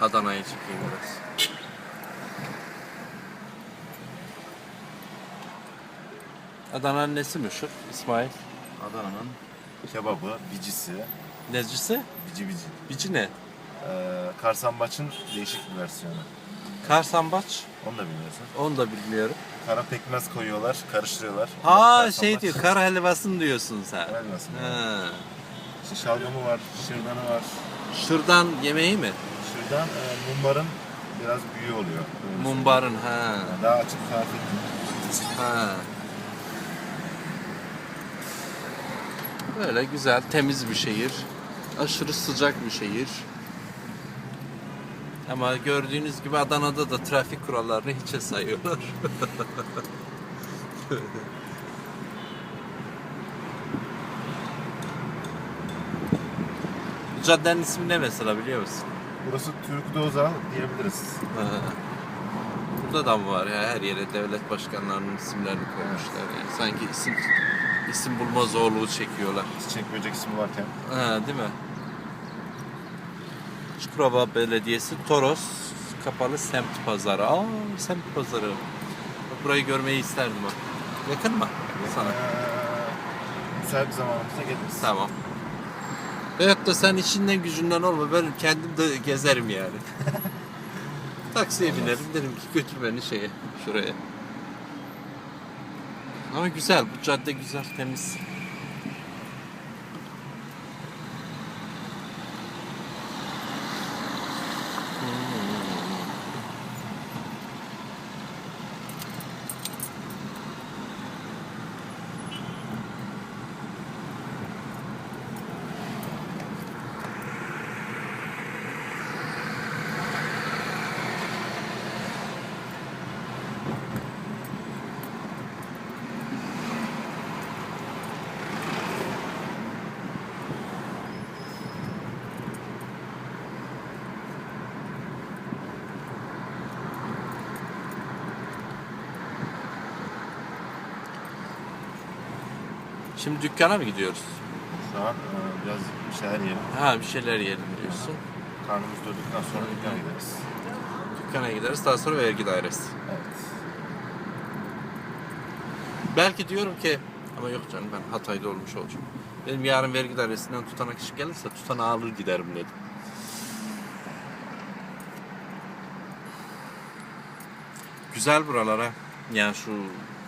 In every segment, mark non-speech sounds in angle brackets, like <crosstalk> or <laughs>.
Adana'yı çekeyim biraz. Adana'nın nesi meşhur İsmail? Adana'nın kebabı, bicisi, Necisi? bici bici. Bici ne? Ee, Karsambaç'ın değişik bir versiyonu. Karsambaç. Onu da bilmiyorsun. Onu da bilmiyorum. Kara pekmez koyuyorlar, karıştırıyorlar. Ha Karsambaç. şey diyor, kar helvasını diyorsun sen. Kara helvası. Ha. İşte şalgamı var, şırdanı var. Şırdan yemeği mi? Şırdan e, mumbarın biraz büyüğü oluyor. Mumbarın ha. Daha açık tarif Ha. Böyle güzel, temiz bir şehir. Aşırı sıcak bir şehir. Ama gördüğünüz gibi Adana'da da trafik kurallarını hiçe sayıyorlar. <laughs> Caddenin ismi ne mesela biliyor musun? Burası Türk Doza diyebiliriz. Burada da mı var ya her yere devlet başkanlarının isimlerini koymuşlar yani. Sanki isim isim bulma zorluğu çekiyorlar. Çiçek böcek ismi varken. Ha, değil mi? Çukurova Belediyesi Toros kapalı semt pazarı. Aa semt pazarı. Bak, Burayı görmeyi isterdim ha. Yakın mı sana? Ee, müsait bir zamanımızda geliriz. Tamam. Veyahut da sen içinden gücünden olma ben kendim de gezerim yani. <laughs> Taksiye binerim derim ki götür beni şeye şuraya. Ama güzel bu cadde güzel temiz. Şimdi dükkana mı gidiyoruz? Şu an e, biraz bir şeyler yiyelim. Ha bir şeyler yiyelim diyorsun. Karnımız doyduktan sonra dükkana gideriz. Dükkana gideriz daha sonra vergi dairesi. Evet. Belki diyorum ki ama yok canım ben Hatay'da olmuş olacağım. Benim yarın vergi dairesinden tutanak iş gelirse tutanağı alır giderim dedim. Güzel buralar ha. Yani şu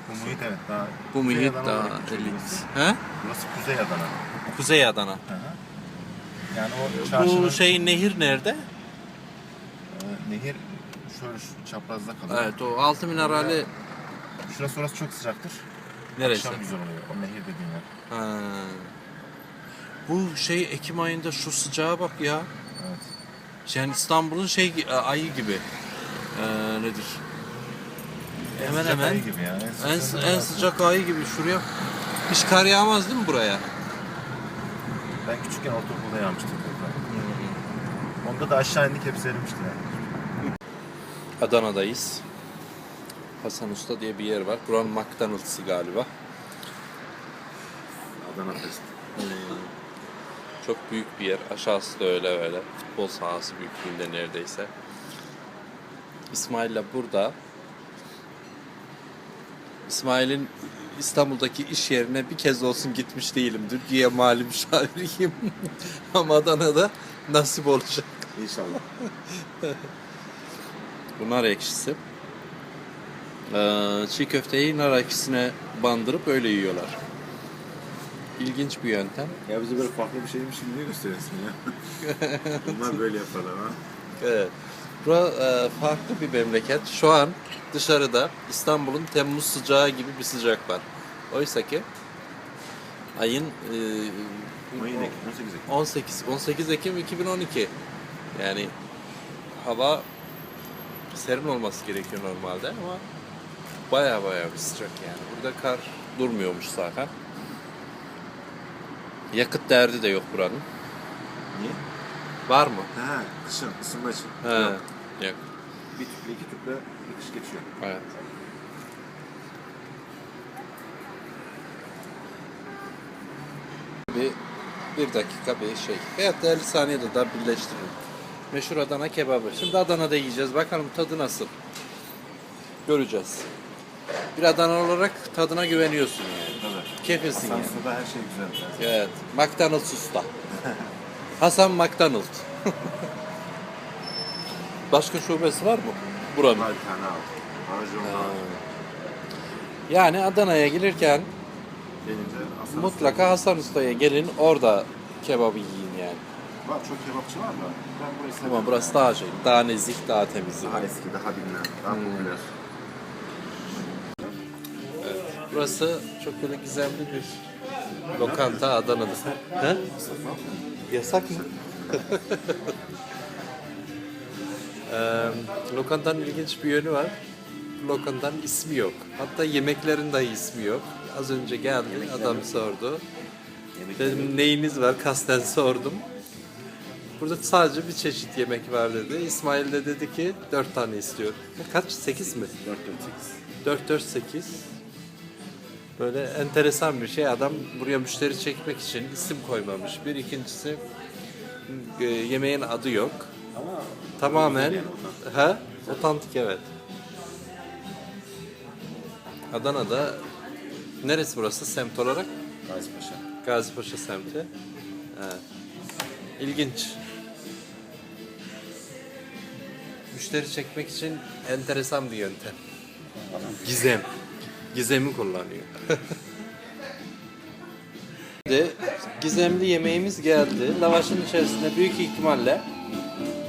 Bu muhit evet daha... bu Kuzey muhit Adana daha geçiyor burası. He? Burası Kuzey Adana. Kuzey Adana. Hı hı. Yani o çarşının Bu şey nehir nerede? e, nehir şöyle şu çaprazda kalıyor. Evet o altı minerali Şurası orası çok sıcaktır. neresi? Akşam güzel oluyor. O nehir dediğin yer. Ha. Bu şey Ekim ayında şu sıcağa bak ya. Evet. Yani İstanbul'un şey ayı gibi. Ee, nedir? En Hemen sıcak hemen. ayı gibi yani. En, sıcak en sıcak ayı gibi şuraya. Hiç kar yağmaz değil mi buraya? Ben küçükken ortaokulda yağmıştım. burada. Onda da aşağı indik hepsi erimişti yani. Adana'dayız. Hasan Usta diye bir yer var. Buranın McDonald's'ı galiba. Adana Fest. Çok büyük bir yer. Aşağısı da öyle öyle. Futbol sahası büyüklüğünde neredeyse. İsmail'le burada. İsmail'in İstanbul'daki iş yerine bir kez olsun gitmiş değilimdir. Güya mali müşaviriyim. <laughs> Ama Adana'da nasip olacak. İnşallah. <laughs> Bu nar ekşisi. Ee, çiğ köfteyi nar ekşisine bandırıp öyle yiyorlar. İlginç bir yöntem. Ya bize böyle farklı bir şeymiş gibi niye gösteriyorsun ya? <laughs> Bunlar böyle yaparlar ha. Evet. Bura e, farklı bir memleket. Şu an dışarıda İstanbul'un Temmuz sıcağı gibi bir sıcak var. Oysa ki ayın e, Mayın Ekim, 18 Ekim. 18 18 Ekim 2012. Yani hava serin olması gerekiyor normalde ama baya baya bir sıcak yani. Burada kar durmuyormuş zaten. Yakıt derdi de yok buranın. Niye? Var mı? Ha, kışın, ısınma için. He. Yok. Yok. Bir tüple, iki tüple bir kış geçiyor. Evet. Bir, bir dakika bir şey. Veyahut da 50 saniyede daha birleştiririm. Meşhur Adana kebabı. Şimdi Adana'da yiyeceğiz. Bakalım tadı nasıl. Göreceğiz. Bir Adana olarak tadına güveniyorsun yani. Tabii. Kefilsin yani. Samsun'da her şey güzel. Evet. McDonald's usta. <laughs> Hasan McDonald. <laughs> Başka şubesi var mı? Buranın. Bir tane al. Aracı olan. Yani Adana'ya gelirken Hasan mutlaka Hasan Usta'ya gelin orada kebabı yiyin yani. Var çok kebapçı var da ben burayı seviyorum. Ama burası daha şey, daha nezih, daha temiz. daha eski, daha bilinen, daha popüler. Burası çok böyle gizemli bir lokanta Adana'da. He? Yasak mı? <laughs> Eee, lokantanın ilginç bir yönü var. Lokantanın ismi yok. Hatta yemeklerin dahi ismi yok. Az önce geldi, adam sordu. Dedim neyiniz var? Kasten sordum. Burada sadece bir çeşit yemek var dedi. İsmail de dedi ki dört tane istiyor. Kaç? Sekiz mi? 4 4 8. 448 Böyle enteresan bir şey. Adam buraya müşteri çekmek için isim koymamış. Bir ikincisi yemeğin adı yok. Ama Tamamen ha otantik evet. Adana'da neresi burası semt olarak? Gazi Paşa. Gazipaşa semti. Evet. İlginç. Müşteri çekmek için enteresan bir yöntem. Gizem. Gizemi kullanıyor. <laughs> Gizemli yemeğimiz geldi. Lavaşın içerisinde büyük ihtimalle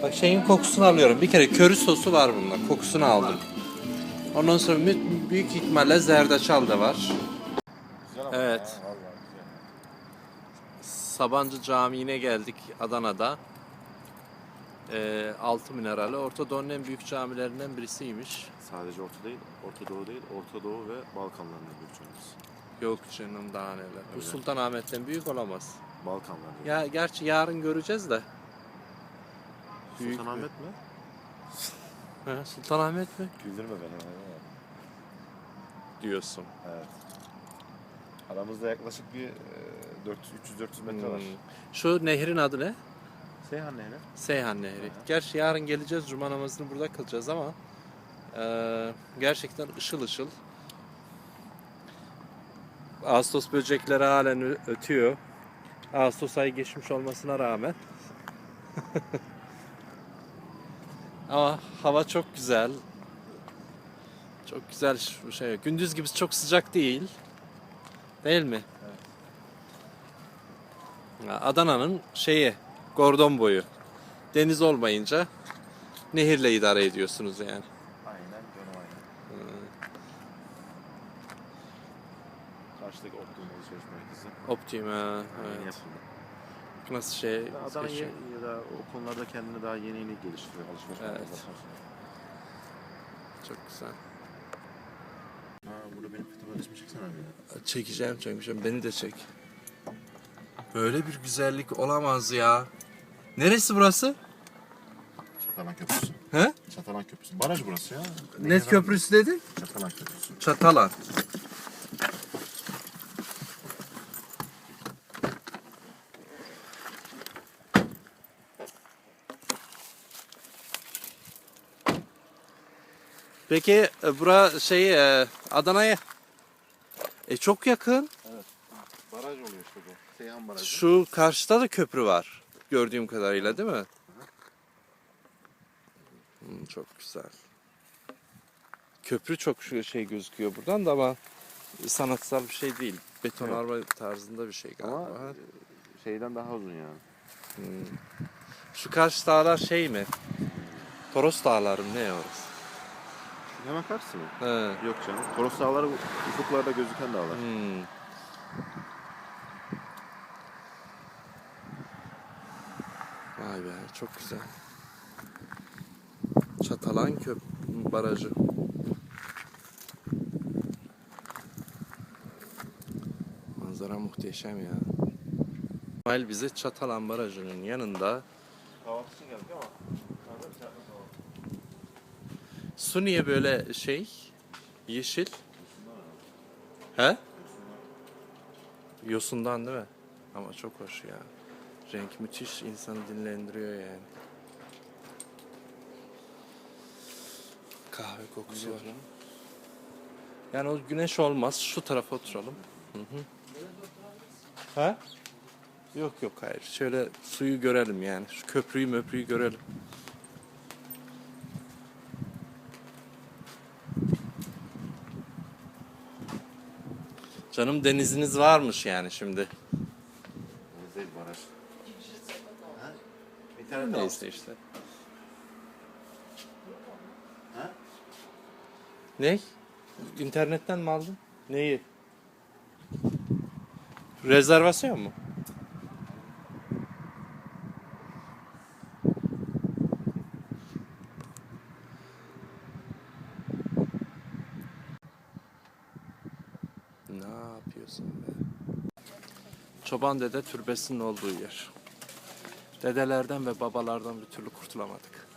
bak şeyin kokusunu alıyorum. Bir kere köri sosu var bunda. Kokusunu aldım. Ondan sonra mü- büyük ihtimalle zerdeçal da var. Güzel ama Evet. ya, vallahi güzel. Sabancı Camii'ne geldik Adana'da. Ee, Altı Minerali. Orta Doğu'nun en büyük camilerinden birisiymiş. Sadece Orta değil, Orta Doğu değil, Orta Doğu ve Balkanlar'ın büyük cumhuriyeti. Yok canım daha neler. Bu. Sultanahmet'ten büyük olamaz. Balkanlar. Ya gerçi yarın göreceğiz de. Büyük Sultanahmet mi? <laughs> Ha, Sultanahmet mi? Güldürme beni. aynen. Diyorsun. Evet. Aramızda yaklaşık bir e, 400 300-400 metre var. Hmm. Şu nehrin adı ne? Seyhan Nehri. Seyhan Nehri. Gerçi yarın geleceğiz. Cuma namazını burada kılacağız ama eee, gerçekten ışıl ışıl. Ağustos böcekleri halen ötüyor. Ağustos ayı geçmiş olmasına rağmen. <laughs> ama hava çok güzel. Çok güzel şey. Gündüz gibi çok sıcak değil. Değil mi? Ya Adana'nın şeyi, Gordon boyu. Deniz olmayınca nehirle idare ediyorsunuz yani. Aynen canım aynen. Karşıdaki Optimum alışveriş merkezi. Optim ha, Yeni evet. yapıldı. Nasıl şey? Şey- ye- ya da o konularda kendini daha yeni yeni geliştiriyor alışveriş Evet. Çok güzel. Ha burada benim fotoğraf resmi çeksene abi ya. Çekeceğim çekeceğim. Beni de çek. Böyle bir güzellik olamaz ya. Neresi burası? Çatalan Köprüsü. He? Çatalan Köprüsü. Baraj burası ya. Net köprüsü dedin? Çatalan Köprüsü. Çatalan. Peki e, bura şey e, Adana'ya e, çok yakın. Baraj oluyor işte bu. Seyhan Barajı. Şu karşıda da köprü var. Gördüğüm kadarıyla değil mi? Hmm, çok güzel. Köprü çok şu şey gözüküyor buradan da ama sanatsal bir şey değil. Betonarme tarzında bir şey galiba. Ama e, şeyden daha uzun yani. Hmm. Şu karşı dağlar şey mi? Toros dağları mı ne orası? Hemen karşısı mı? He. Yok canım. Toros Dağları ufuklarda gözüken dağlar. Hmm. Vay be çok güzel. Çatalan Köp Barajı. Manzara muhteşem ya. İsmail bize Çatalan Barajı'nın yanında Su niye böyle şey? Yeşil. He? Yosundan değil mi? Ama çok hoş ya. Renk müthiş insanı dinlendiriyor yani. Kahve kokusu var. Yani o güneş olmaz. Şu tarafa oturalım. Hı hı. Ha? Yok yok hayır. Şöyle suyu görelim yani. Şu köprüyü möprüyü görelim. Canım deniziniz varmış yani şimdi. Deniz değil baraj. Ha? İnternet al. Neyse işte. Ha? Ne? İnternetten mi aldın? Neyi? Rezervasyon mu? Ne yapıyorsun be? Çoban Dede türbesinin olduğu yer. Dedelerden ve babalardan bir türlü kurtulamadık.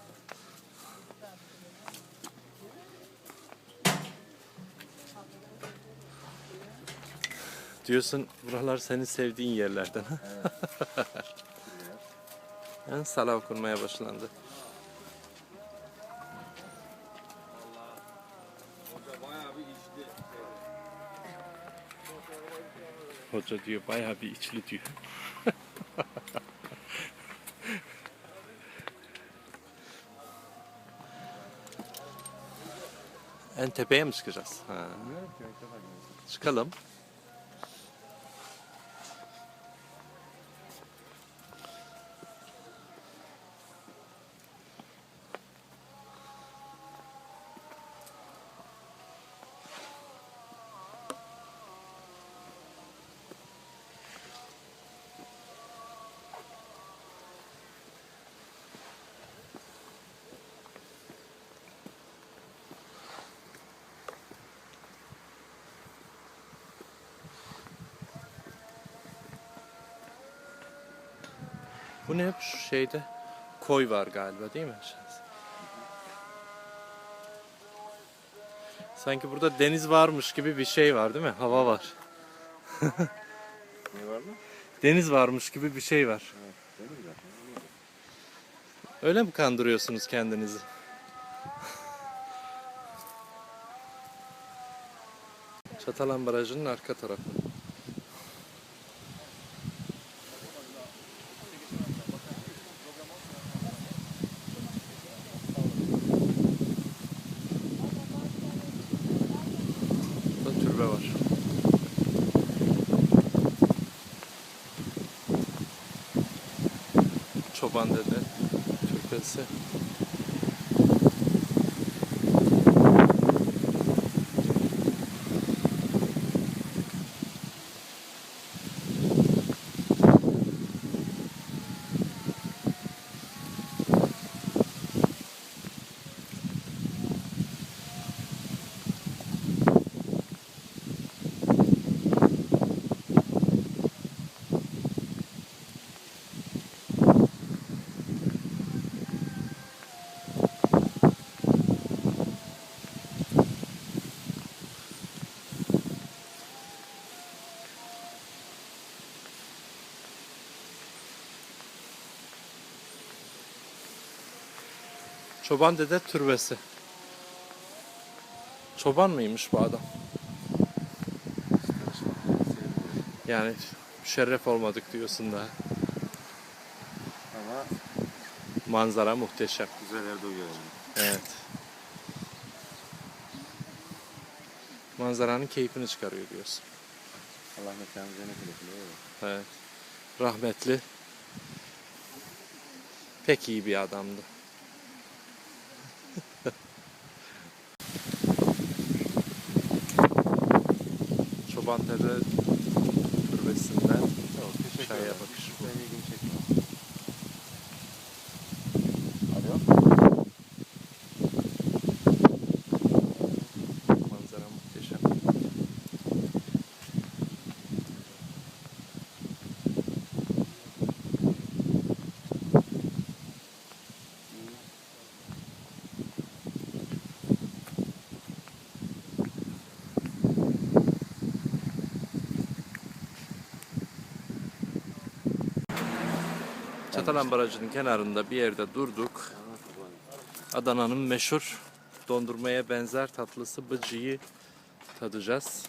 Diyorsun buralar senin sevdiğin yerlerden. ha? <laughs> Ha, Sala okunmaya başlandı. Hoca diyor bayağı bir içli diyor. en tepeye mi çıkacağız? Ha. Çıkalım. Bu ne şu şeyde? Koy var galiba değil mi? Sanki burada deniz varmış gibi bir şey var değil mi? Hava var. Ne var mı? Deniz varmış gibi bir şey var. Deniz var. Öyle mi kandırıyorsunuz kendinizi? Çatalan Barajı'nın arka tarafı. Burada türbe var. Çoban Dede Türbesi. Çoban Dede Türbesi. Çoban mıymış bu adam? Yani şeref olmadık diyorsun da. Ama Manzara muhteşem. güzel yerde uyuyor yani. Evet. Manzaranın keyfini çıkarıyor diyorsun. Allah mekanı cennet eylesin. Evet. Rahmetli. Pek iyi bir adamdı. Çoban Dede Türbesi'nden Teşekkür Çaya ederim. bakış bu. Benim ilgimi çekmiyor. Alo. manzara muhteşem. Çatalan Barajı'nın kenarında bir yerde durduk. Adana'nın meşhur dondurmaya benzer tatlısı bıcıyı tadacağız.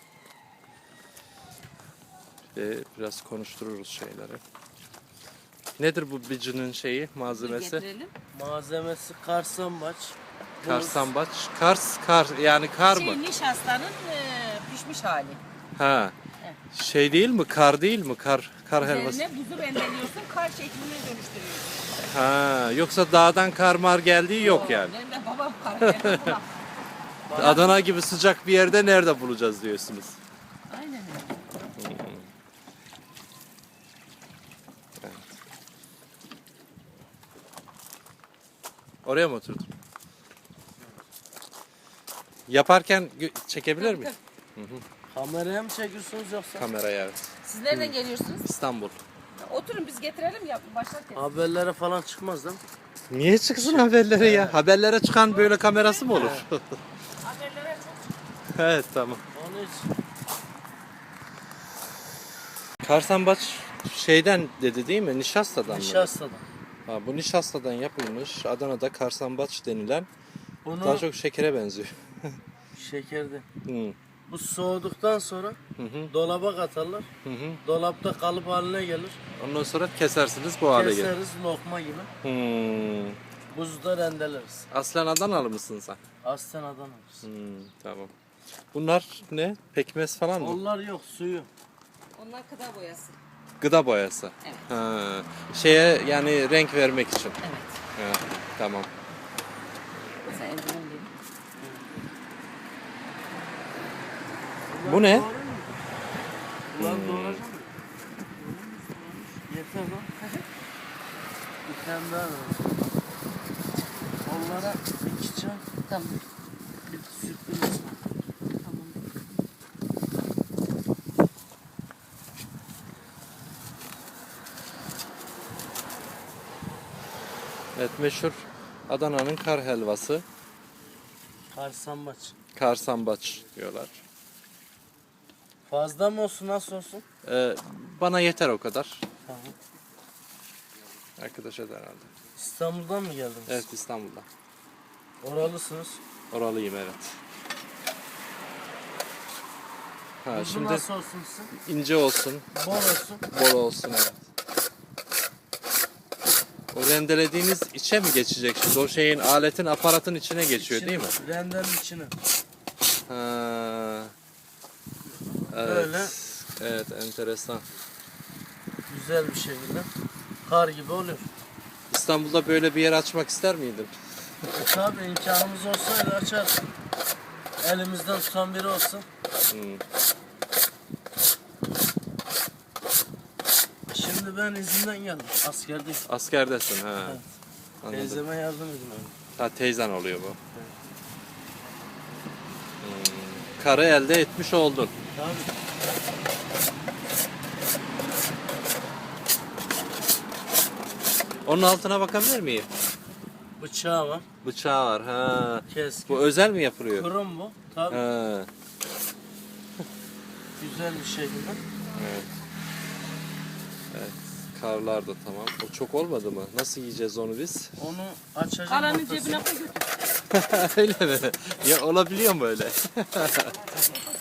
Ve biraz konuştururuz şeyleri. Nedir bu bıcının şeyi, malzemesi? Getirelim. Malzemesi karsambaç. buz, Karsambaç. Kars, kar yani kar mı? Şey nişastanın e, pişmiş hali. Ha. Şey değil mi? Kar değil mi? Kar kar helvası. Üzerine buzu rendeliyorsun, kar şekline dönüştürüyorsun. Ha, yoksa dağdan kar mar geldiği yok yani. Benim de babam kar. <laughs> Adana gibi sıcak bir yerde nerede bulacağız diyorsunuz. Aynen öyle. Oraya mı oturdun? Yaparken gö- çekebilir miyim? Kameraya mı çekiyorsunuz yoksa? Kameraya evet. Siz nereden geliyorsunuz? İstanbul. Oturun biz getirelim ya başlarken. Haberlere falan çıkmaz değil mi? Niye çıksın haberlere ya? Haberlere çıkan böyle kamerası mı olur? Haberlere çok evet tamam. Onun için. Karsambaç şeyden dedi değil mi? Nişastadan mı? Nişastadan. Ha, bu nişastadan yapılmış. Adana'da karsambaç denilen Bunu daha çok şekere benziyor. <laughs> şekerde. Hı. Bu soğuduktan sonra Hı hı. dolaba katarlar. Hı hı. Dolapta kalıp haline gelir. Ondan sonra kesersiniz bu hale gelir. Keseriz lokma gibi. Hmm. Buzda rendeleriz. Aslen Adanalı mısın sen? Aslen Adana'mız. Hmm, tamam. Bunlar ne? Pekmez falan mı? Onlar yok suyu. Onlar gıda boyası. Gıda boyası. Evet. Ha. Şeye yani renk vermek için. Evet. Ha, tamam. Sen Bu ne? Doğrayacak mı? Yeter lan. Bir tane daha ver. Onlara iki çay, Tamam. bir bir Tamam. Evet meşhur Adana'nın kar helvası. Karsambaç. Karsambaç diyorlar. Fazla mı olsun nasıl olsun? Ee, bana yeter o kadar. Tamam. Arkadaşa da herhalde. İstanbul'dan mı geldiniz? Evet İstanbul'da. Oralısınız. Oralıyım evet. Ha, Buzu şimdi nasıl olsun sizin? ince olsun, Bol olsun. bol olsun evet. O rendelediğiniz içe mi geçecek şimdi? O şeyin aletin aparatın içine geçiyor değil mi? İçine, Rendenin içine. Ha. Evet. Böyle. Evet enteresan. Güzel bir şekilde. Kar gibi oluyor. İstanbul'da böyle bir yer açmak ister miydin? E tabi imkanımız olsaydı açarız. Elimizden tutan biri olsun. Hmm. Şimdi ben izinden geldim. Askerdeyim. Askerdesin ha. Evet. Anladım. Teyzeme yardım ediyorum. Ha teyzen oluyor bu. Hmm. Karı elde etmiş oldun. Tabii. Onun altına bakabilir miyim? Bıçağı var. Bıçağı var. Ha. Keskin. Bu özel mi yapılıyor? Kurum bu. Tabii. Ha. <laughs> Güzel bir şekilde. Evet. Evet. Karlar da tamam. O çok olmadı mı? Nasıl yiyeceğiz onu biz? Onu açacağım. Kalanın ortasını. cebine koy götür. <laughs> öyle mi? Ya olabiliyor mu öyle? <laughs>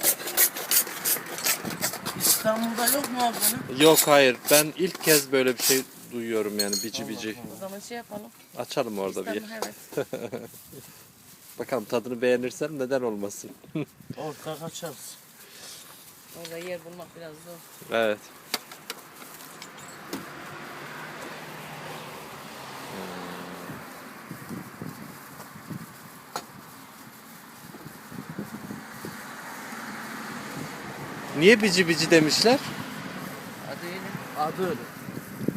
İstanbul'da yok mu ablanın? Yok hayır. Ben ilk kez böyle bir şey duyuyorum yani bici bici. O zaman şey yapalım. Açalım orada bir yer. İstanbul, evet. <laughs> Bakalım tadını beğenirsem neden olmasın. <laughs> Ortak açarız. Orada yer bulmak biraz zor. Evet. Niye bici bici demişler? Adı öyle. Adı öyle.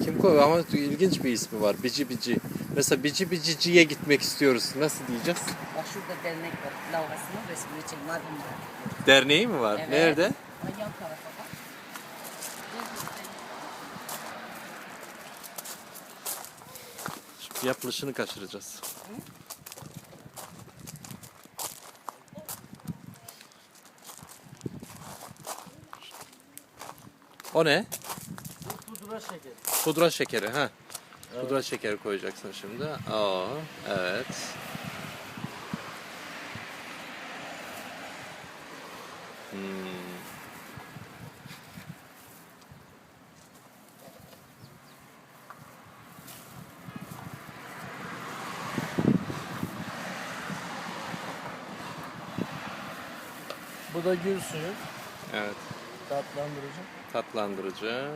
Kim koyuyor ama ilginç bir ismi var. Bici bici. Mesela bici biciciye gitmek istiyoruz. Nasıl diyeceğiz? Bak şurada dernek var. Lavgasının resmini çek. Mardin'de. Derneği mi var? Evet. Nerede? Ay, yan tarafa bak. Yapılışını kaçıracağız. O ne? Pudra şekeri. Pudra şekeri ha. Evet. Pudra şekeri koyacaksın şimdi. Oo, evet. Hmm. Bu da gül suyu. Evet. Tatlandırıcı. Tatlandırıcı.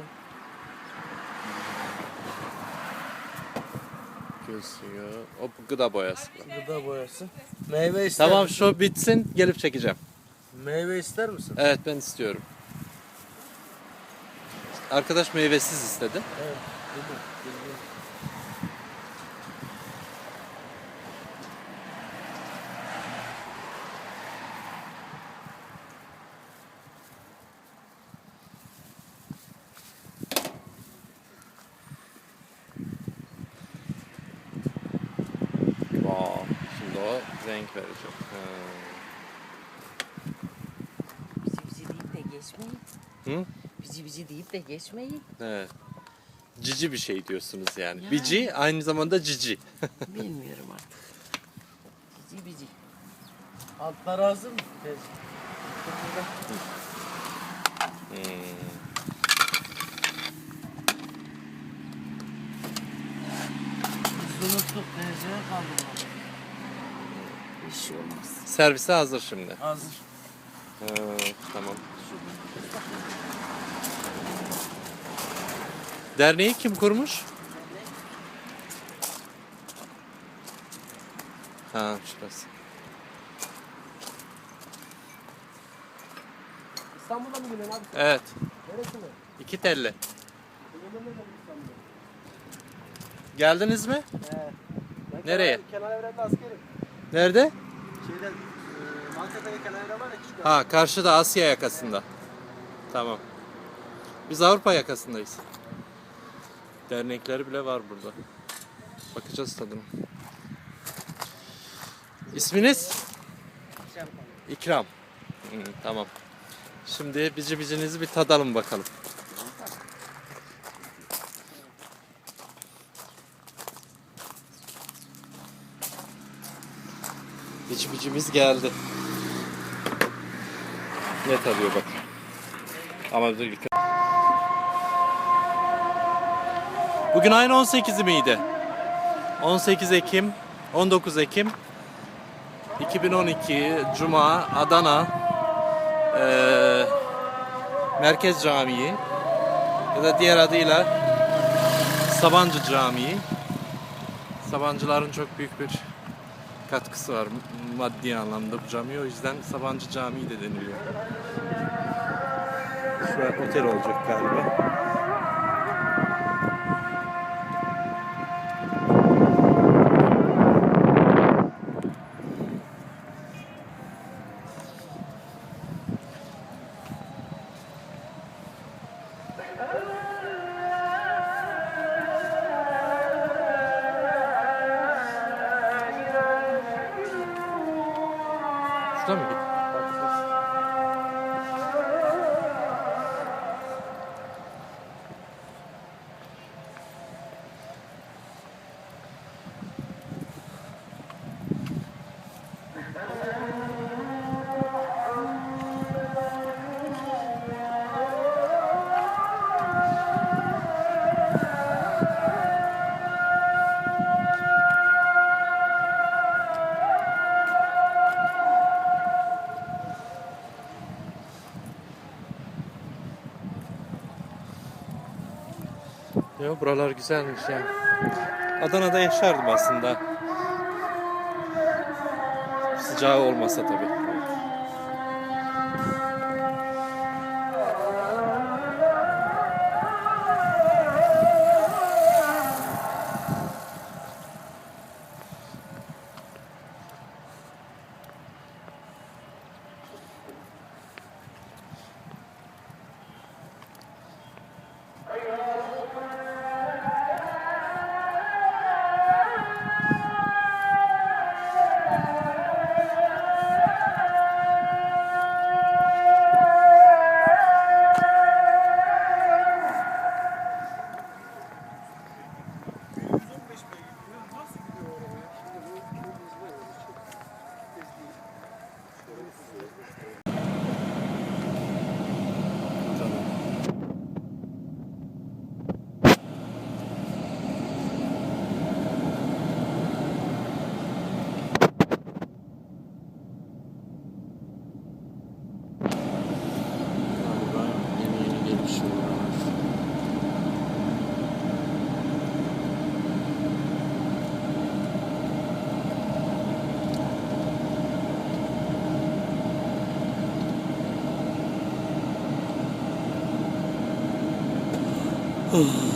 Gül suyu. O gıda boyası. Gıda boyası. Meyve ister Tamam misin? şu bitsin gelip çekeceğim. Meyve ister misin? Evet ben istiyorum. Arkadaş meyvesiz istedi. Evet. Bildim. Bildim. Wow. Şimdi o renk verecek. Ha. Bici bici deyip de geçmeyin. Hı? Bici bici deyip de geçmeyin. Evet. Cici bir şey diyorsunuz yani. Yani. Bici aynı zamanda cici. <laughs> Bilmiyorum artık. Bici bici. Altlar hazır mı? Teyze? Hmm. Teyzeye kaldı bu. Bir şey olmaz. Servise hazır şimdi. Hazır. Ha, tamam. Derneği kim kurmuş? Ha şurası. İstanbul'da mı gidiyorsun abi? Evet. Neresi mi? İki telli. Geldiniz mi? He. Ben Nereye? Kenar evrende askerim. Nerede? Şeyde, kenar evren var ya küçük Ha karşıda Asya yakasında. Tamam. Biz Avrupa yakasındayız. Dernekleri bile var burada. Bakacağız tadına. İsminiz? İkram. Hı, tamam. Şimdi bici bicinizi bir tadalım bakalım. Bici bicimiz geldi. Ne tadıyor bak. Ama dur ilk... Bugün ayın 18'i miydi? 18 Ekim, 19 Ekim 2012 Cuma Adana eee, Merkez Camii ya da diğer adıyla Sabancı Camii. Sabancıların çok büyük bir katkısı var maddi anlamda bu camiye. O yüzden Sabancı Camii de deniliyor. Şurada otel olacak galiba. Ya buralar güzelmiş ya. Adana'da yaşardım aslında. Sıcağı olmasa tabii. Oh.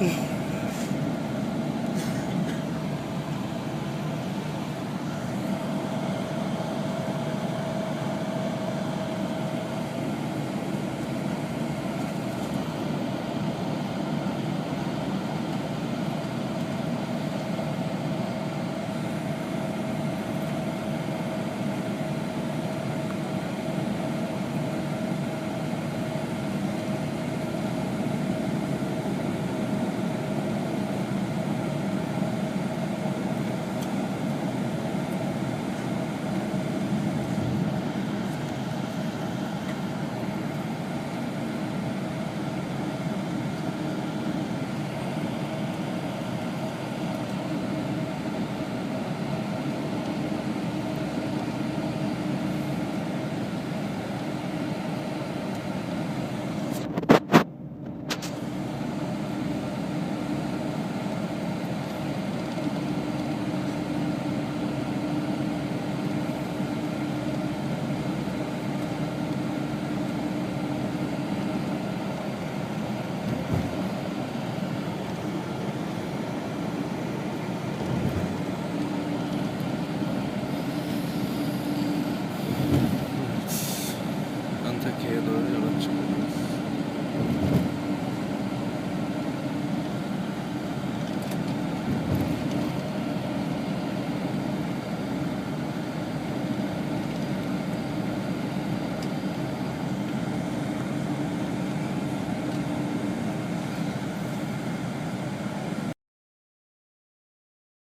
嗯。